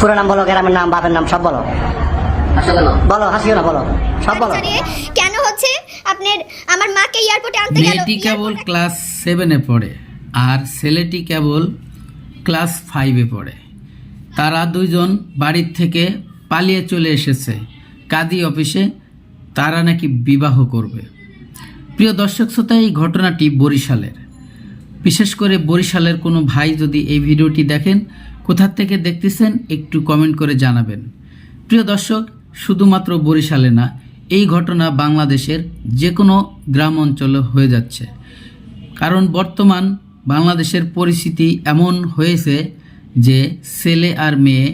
পুরো নাম বলো গ্রামের নাম বাপের নাম সব বলো। বলো হাসিও না বলো। সব বলো। কেন হচ্ছে আপনার আমার মাকে এয়ারপোর্টে আনতে গেল? মেয়েটি কেবল ক্লাস সেভেনে পড়ে আর ছেলেটি কেবল ক্লাস ফাইভে পড়ে। তারা দুইজন বাড়ির থেকে পালিয়ে চলে এসেছে। কাদি অফিসে তারা নাকি বিবাহ করবে। প্রিয় দর্শক শ্রোতা এই ঘটনাটি বরিশালের। বিশেষ করে বরিশালের কোনো ভাই যদি এই ভিডিওটি দেখেন, কোথা থেকে দেখতেছেন একটু কমেন্ট করে জানাবেন। প্রিয় দর্শক, শুধুমাত্র বরিশালে না, এই ঘটনা বাংলাদেশের যে কোনো গ্রাম অঞ্চলে হয়ে যাচ্ছে। কারণ বর্তমান বাংলাদেশের পরিস্থিতি এমন হয়েছে যে ছেলে আর মেয়ে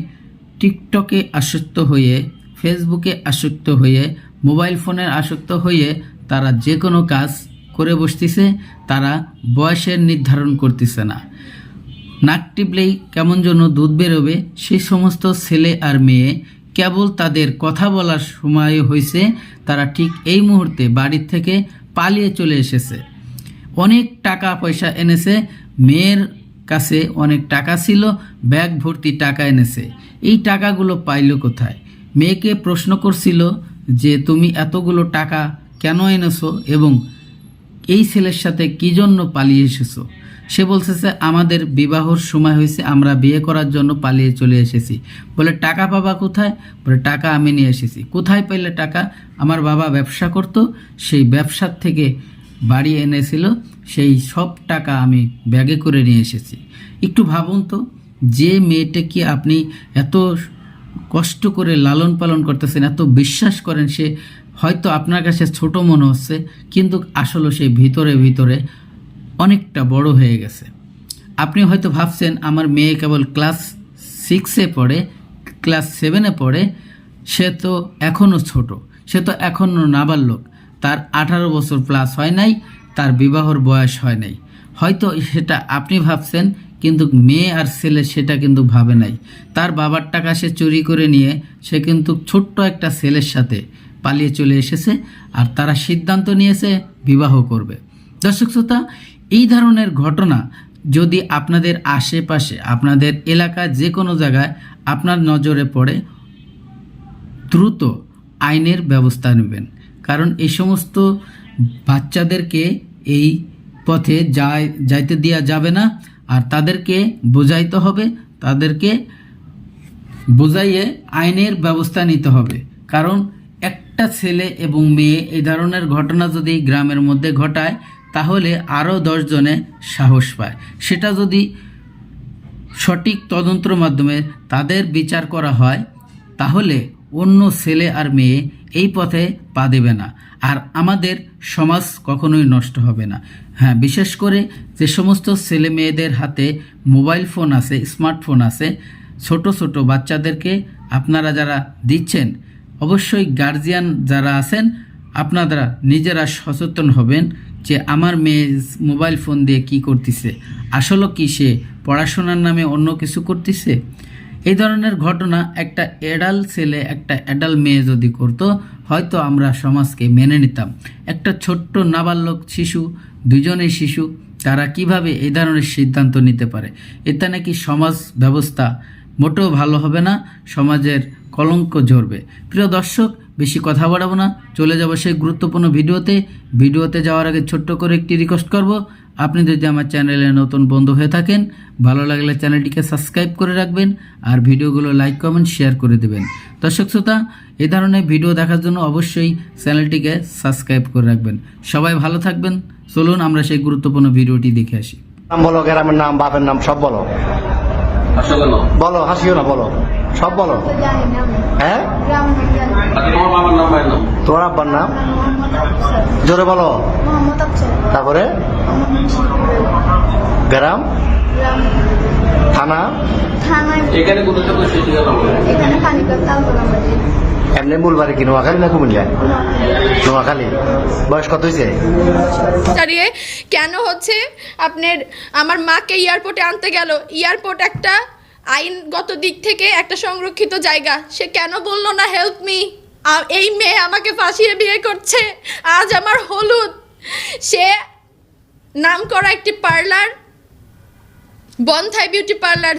টিকটকে আসক্ত হয়ে, ফেসবুকে আসক্ত হয়ে, মোবাইল ফোনে আসক্ত হয়ে তারা যে কোনো কাজ করে বসতেছে, তারা বয়সের নির্ধারণ করতেছে না। নাক টিপলেই কেমন যেন দুধ বেরোবে সেই সমস্ত ছেলে আর মেয়ে কেবল তাদের কথা বলার সময় হয়েছে তারা ঠিক এই মুহূর্তে বাড়ির থেকে পালিয়ে চলে এসেছে। অনেক টাকা পয়সা এনেছে, মেয়ের কাছে অনেক টাকা ছিল, ব্যাগ ভর্তি টাকা এনেছে। এই টাকাগুলো পাইল কোথায়? মেয়েকে প্রশ্ন করছিল যে, তুমি এতগুলো টাকা কেন এনেছো এবং এই ছেলের সাথে কি জন্য পালিয়ে এসেছ? সে বলতেছে আমাদের বিবাহর সময় হয়েছে, আমরা বিয়ে করার জন্য পালিয়ে চলে এসেছি। বলে, টাকা পাবা কোথায়? বলে, টাকা আমি নিয়ে এসেছি। কোথায় পেলে টাকা? আমার বাবা ব্যবসা করত, সেই ব্যবসার থেকে বাড়ি এনেছিল, সেই সব টাকা আমি ব্যাগে করে নিয়ে এসেছি। একটু ভাবুন তো, যে মেয়েটাকে আপনি এত কষ্ট করে লালন পালন করতেছেন, এত বিশ্বাস করেন সে হয়তো আপনার কাছে ছোট মনে হচ্ছে, কিন্তু আসলে সে ভিতরে ভিতরে অনেকটা বড় হয়ে গেছে। আপনি হয়তো ভাবছেন, আমার মেয়ে কেবল ক্লাস সিক্সে পড়ে, ক্লাস সেভেনে পড়ে, সে তো এখনও ছোট, সে তো এখনও নাবালক তার আঠারো বছর প্লাস হয় নাই, তার বিবাহর বয়স হয় নাই। হয়তো সেটা আপনি ভাবছেন, কিন্তু মেয়ে আর ছেলে সেটা কিন্তু ভাবে নাই। তার বাবার টাকা সে চুরি করে নিয়ে, সে কিন্তু ছোট্ট একটা ছেলের সাথে পালিয়ে চলে এসেছে আর তারা সিদ্ধান্ত নিয়েছে বিবাহ করবে। দর্শক শ্রোতা, এই ধরনের ঘটনা যদি আপনাদের আশেপাশে, আপনাদের এলাকা যে কোনো জায়গায় আপনার নজরে পড়ে, দ্রুত আইনের ব্যবস্থা নেবেন। কারণ এই সমস্ত বাচ্চাদেরকে এই পথে যায়, যাইতে দেওয়া যাবে না। আর তাদেরকে বোঝাইতে হবে, তাদেরকে বোঝাইয়ে আইনের ব্যবস্থা নিতে হবে। কারণ একটা ছেলে এবং মেয়ে এ ধরনের ঘটনা যদি গ্রামের মধ্যে ঘটায়, তাহলে আরও দশজনে সাহস পায়। সেটা যদি সঠিক তদন্তের মাধ্যমে তাদের বিচার করা হয়, তাহলে অন্য ছেলে আর মেয়ে এই পথে পা দেবে না। আর আমাদের সমাজ কখনোই নষ্ট হবে না। হ্যাঁ বিশেষ করে যে সমস্ত ছেলে মেয়েদের হাতে মোবাইল ফোন আছে, স্মার্টফোন আছে, ছোট ছোট বাচ্চাদেরকে আপনারা যারা দিচ্ছেন অবশ্যই গার্জিয়ান যারা আছেন, আপনারা নিজেরা সচেতন হবেন যে আমার মেয়ে মোবাইল ফোন দিয়ে কি করতেছে, আসলে কি সে পড়াশোনার নামে অন্য কিছু করতেছে? এই ধরনের ঘটনা একটা অ্যাডাল ছেলে, একটা এডাল মেয়ে যদি করতো, হয়তো আমরা সমাজকে মেনে নিতাম। একটা ছোট্ট নাবালক শিশু, দুজনেই শিশু, তারা কীভাবে এই ধরনের সিদ্ধান্ত নিতে পারে? এতে নাকি সমাজ ব্যবস্থা মোটেও ভালো হবে না, সমাজের কলঙ্ক ঝরবে। প্রিয় দর্শক, বেশি কথা বাড়াবো না, চলে যাব সেই গুরুত্বপূর্ণ ভিডিওতে। ভিডিওতে যাওয়ার আগে ছোট্ট করে একটি রিকোয়েস্ট করব, আপনি যদি আমার চ্যানেলে নতুন বন্ধু হয়ে থাকেন, ভালো লাগলে চ্যানেলটিকে সাবস্ক্রাইব করে রাখবেন আর ভিডিওগুলো লাইক কমেন্ট শেয়ার করে দেবেন। দর্শক শ্রোতা এই ধরনের ভিডিও দেখার জন্য অবশ্যই চ্যানেলটিকে সাবস্ক্রাইব করে রাখবেন। সবাই ভালো থাকবেন, চলুন আমরা সেই গুরুত্বপূর্ণ ভিডিওটি দেখে আসি। নাম বলো, গ্রামের নাম, বাপের নাম, সব বলো। বলো হাসিও না বলো। সব বলো। হ্যাঁ? আচ্ছা তোমার আব্বার নাম? জোরে বলো। তারপরে? গ্রাম? থানা? এখানে এখানে এমনি মূল বাড়ি কি, নোয়াখালী না কুমিল্লা? নোয়াখালী। বয়স কত হয়েছে দাঁড়িয়ে কেন হচ্ছে আপনার, আমার মাকে এয়ারপোর্টে আনতে গেল? এয়ারপোর্ট একটা আইনগত দিক থেকে একটা সংরক্ষিত জায়গা। সে কেন বলল না হেল্প মি এই মেয়ে আমাকে ফাঁসিয়ে বিয়ে করছে। আজ আমার হলুদ। সে নাম করা একটি পার্লার, বনথাই বিউটি পার্লার